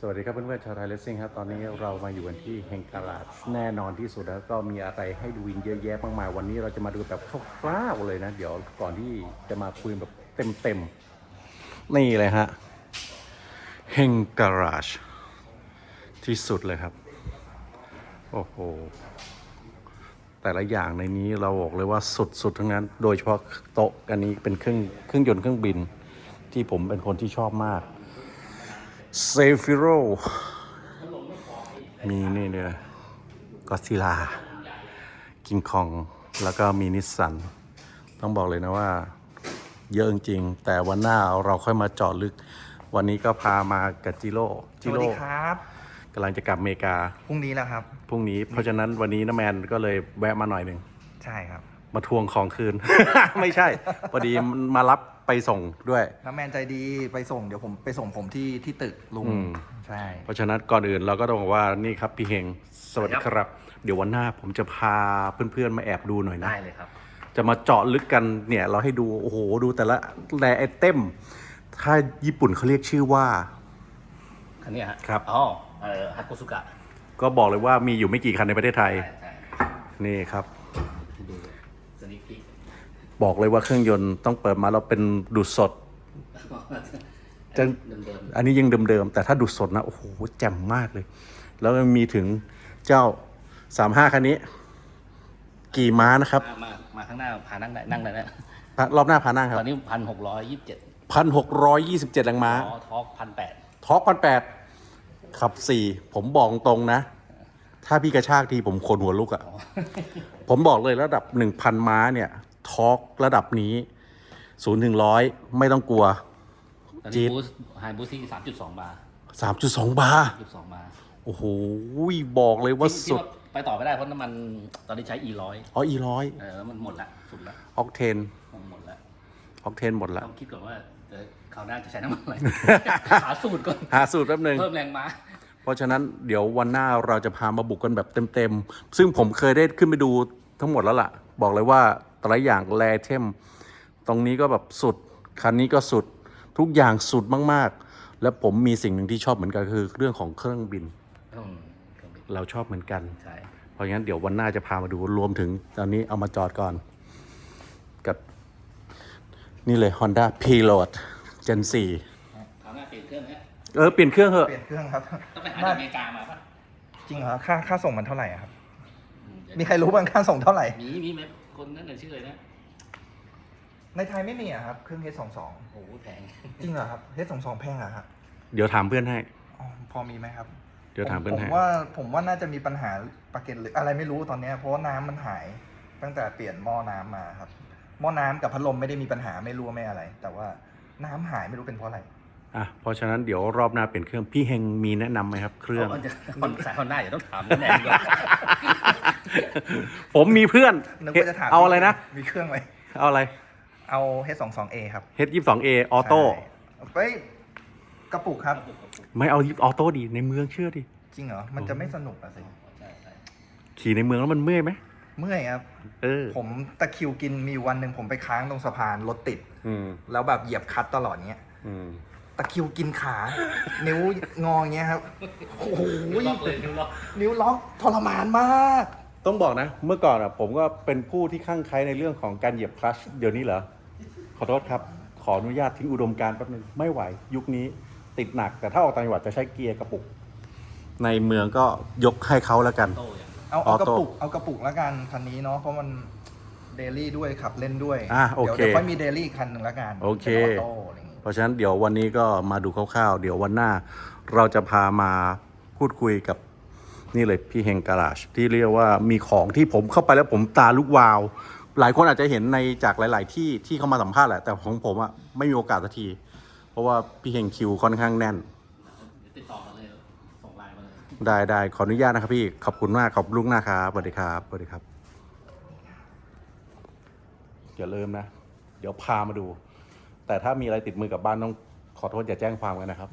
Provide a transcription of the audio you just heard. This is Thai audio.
สวัสดีครับเพื่อนๆชาวไทยเลสซิ่งครับตอนนี้เรามาอยู่กันที่เฮงกาลาดแน่นอนที่สุดแล้วก็มีอะไรให้ดูวินเยอะแยะมากมายวันนี้เราจะมาดูแบบคร่าวๆเลยนะ เดี๋ยวก่อนที่จะมาคุยแบบเต็มๆ นี่เลยฮะเฮงกาลาดที่สุดเลยครับ โอ้โห แต่ละอย่างในนี้เราบอกเลยว่าสุดๆทั้งนั้น โดยเฉพาะโต๊ะอันนี้เป็นเครื่องเครื่องยนต์เครื่องบินที่ผมเป็นคนที่ชอบมาก เซฟิโร มีนี่เนี่ยก็ซิลา กิงคอง แล้วก็มีนิสสัน ต้องบอกเลยนะว่า เยอะจริงๆแต่วันหน้าเราค่อยมาเจาะลึก วันนี้ก็พามากับจิโร่ สจิวัสโร่ดีครับกำลังจะกลับอเมริกา พรุ่งนี้แล้วครับ พรุ่งนี้ เพราะฉะนั้นวันนี้น้าแมนก็เลยแวะมาหน่อยหนึ่ง ใช่ครับ มาทวงของคืน ไม่ใช่ พอดีมารับไปส่งด้วย น้ำแมนใจดีไปส่งเดี๋ยวผมไปส่งผมที่ที่ตึกลุง อืม ใช่ เพราะฉะนั้นก่อนอื่นเราก็ต้องบอกว่านี่ครับพี่เฮงสวัสดีครับ เดี๋ยววันหน้าผมจะพาเพื่อนๆมาแอบดูหน่อยนะ ได้เลยครับ จะมาเจาะลึกกันเนี่ยเราให้ดูโอ้โหดูแต่ละแรไอเทมถ้าญี่ปุ่นเขาเรียกชื่อว่า คันนี้ฮะครับ อ๋อเอ่อฮัตโกสุกะก็บอกเลยว่ามีอยู่ไม่กี่คันในประเทศไทย ใช่ใช่นี่ครับดูสนิพิก บอกเลยว่าเครื่องยนต์ต้องเปิดมาเราเป็นดูดสดจะเดิมอันนี้ยังเดิมๆแต่ถ้าดูดสดนะโอ้โหแจ่มมากเลย แล้วมันมีถึงเจ้า35คันนี้ กี่ม้านะครับๆมามามาข้างหน้าพานั่งได้นั่งได้นะรอบหน้าพานั่งครัตบอนนี้พันหกร้อยยี่สิบเจ็ดพันหกร้อยยี่สิบเจ็ดแรงม้าอ๋อทอร์กพันแปดท็อกพันแปดขับสี่ผมบอกตรงนะ ถ้าพี่กระชากทีผมขนหัวลุกอะ่ะ ผมบอกเลยระดับหนึ่งพันม้าเนี่ย ท็อกระดับนี้ศูนย์ถึงร้อยไม่ต้องกลัว ตอนจี๊นี้ด บูสไฮบูสที่สามจุดสองบาร์สามจุดสองบาร์จุดสองบาร์โอ้โหบอกเลยว่าที่สุดที่ไปต่อไม่ได้เพราะน้ำมันตอนนี้ใช้ e ร้อยอ๋ออีร้อยเออแล้วมันหมดละสุดละออกเทนหมดละออกเทนหมดละ ต้องคิดก่อนว่าเดี๋ยวคราวหน้าจะใช้น้ำมันอะไร หาสูตรก่อนหาสูตรแป๊บหนึ่ง เพิ่มแรงม้า เพราะฉะนั้นเดี๋ยววันหน้าเราจะพามาบุกกันแบบเต็มๆ ซึ่งผมเคยได้ขึ้นไปดูทั้งหมดแล้วล่ะ บอกเลยว่า แต่ละอย่างแรเทมตรงนี้ก็แบบสุด คันนี้ก็สุด ทุกอย่างสุดมากๆ และผมมีสิ่งหนึ่งที่ชอบเหมือนกันคือเรื่องของเครื่องบินอืมเครื่องบินเราชอบเหมือนกัน ใช่ เพราะงั้นเดี๋ยววันหน้าจะพามาดูรวมถึงตอนนี้เอามาจอดก่อน กับ นี่เลย Honda Pilot Gen 4คราวหน้าเปลี่ยนเครื่องฮะเออ เปลี่ยนเครื่องเหอะ เปลี่ยนเครื่องครับ ต้องไปหาจากอเมริกามาปะจริงเหรอค่าค่าส่งมันเท่าไหร่อะครับอืมมีใครรู้บ้างค่าส่งเท่าไหร่ มีมีไหม คนนั้นน่ะชื่ออะไรนะในไทยไม่มีอะครับ เครื่อง H22 โอ้โหแพงจริงเหรอครับ H22 แพงเหรอครับเดี๋ยวถามเพื่อนให้ อ๋อพอมีไหมครับเดี๋ยวถามเพื่อนผมให้ว่าผมว่าน่าจะมีปัญหาปากเกตหรืออะไรไม่รู้ตอนเนี้ยเพราะว่าน้ำมันหายตั้งแต่เปลี่ยนหม้อน้ำมาครับ หม้อน้ำกับพัดลมไม่ได้มีปัญหาไม่รั่วไม่อะไร แต่ว่าน้ำหายไม่รู้เป็นเพราะอะไร อะเพราะฉะนั้นเดี๋ยวรอบหน้าเปลี่ยนเครื่องพี่เฮงมีแนะนำไหมครับ เครื่องาจะคนสายคนหน้าอย่าต้องถามแน่ๆก่อน ผมมีเพื่อนนึกว่าจะถามเอาอะไรนะ มีเครื่องไหมเอาอะไร เอา H22A ครับ H 2 2 A ออโต้ใช่ไปกระปุกครับ ไม่เอาออโต้ดีในเมืองเชื่อดิจริงเหรอ มันจะไม่สนุกอะสิใช่ใช่ขี่ในเมืองแล้วมันเมื่อยไหมเมื่อยครับ เออผมตะคริวกินมีวันหนึ่งผมไปค้างตรงสะพานรถติด อืมแล้วแบบเหยียบคลัดตลอดเงี้ย อืม ตะคริวกินขา นิ้วงออย่างเงี้ยครับโอ้โหนิ้วล็อกเลยนิ้วล็อกนิ้วล็อกทรมานมาก ต้องบอกนะ เมื่อก่อนอะผมก็เป็นผู้ที่ข้างใครในเรื่องของการเหยียบคลัชเดี๋ยวนี้เหรอ ขอโทษครับ ขออนุญาตทิ้งอุดมการณ์แป๊บนึงไม่ไหว ยุคนี้ติดหนัก แต่ถ้าออกต่างจังหวัดจะใช้เกียร์กระปุก ในเมืองก็ยกให้เขาแล้วกัน โต้อย่างเอาเอาออกระโต้ปุกเอากระปุกแล้วกันคันนี้เนาะเพราะมันเดลี่ด้วยขับเล่นด้วยอะโอเคเดี๋ยวเดี๋ยวค่อยมีเดลี่คันหนึ่งแล้วกันโอเค ป็นออโต้อะไรอย่างงี้เพ ราะฉะนั้นเดี๋ยววันนี้ก็มาดูคร่าวๆ เดี๋ยววันหน้าเราจะพามาพูดคุยกับนี่เลยพี่เฮงการาชที่เรียกว่ามีของที่ผมเข้าไปแล้วผมตาลุกวาว หลายคนอาจจะเห็นในจากหลาย ๆ ที่ที่เขามาสัมภาษณ์แหละแต่ของผมอะไม่มีโอกาสสักที เพราะว่าพี่เฮงคิวค่อนข้างแน่นเดี๋ยวติดต่อมาเลยส่งไลน์มาเลยได้ได้ขออนุญาตนะครับพี่ขอบคุณมากขอบคุณลุกหน้าครับสวัสดีครับสวัสดีครับอย่าลืมนะ เดี๋ยวพามาดู แต่ถ้ามีอะไรติดมือกลับบ้านต้องขอโทษอย่าแจ้งความกันนะครับ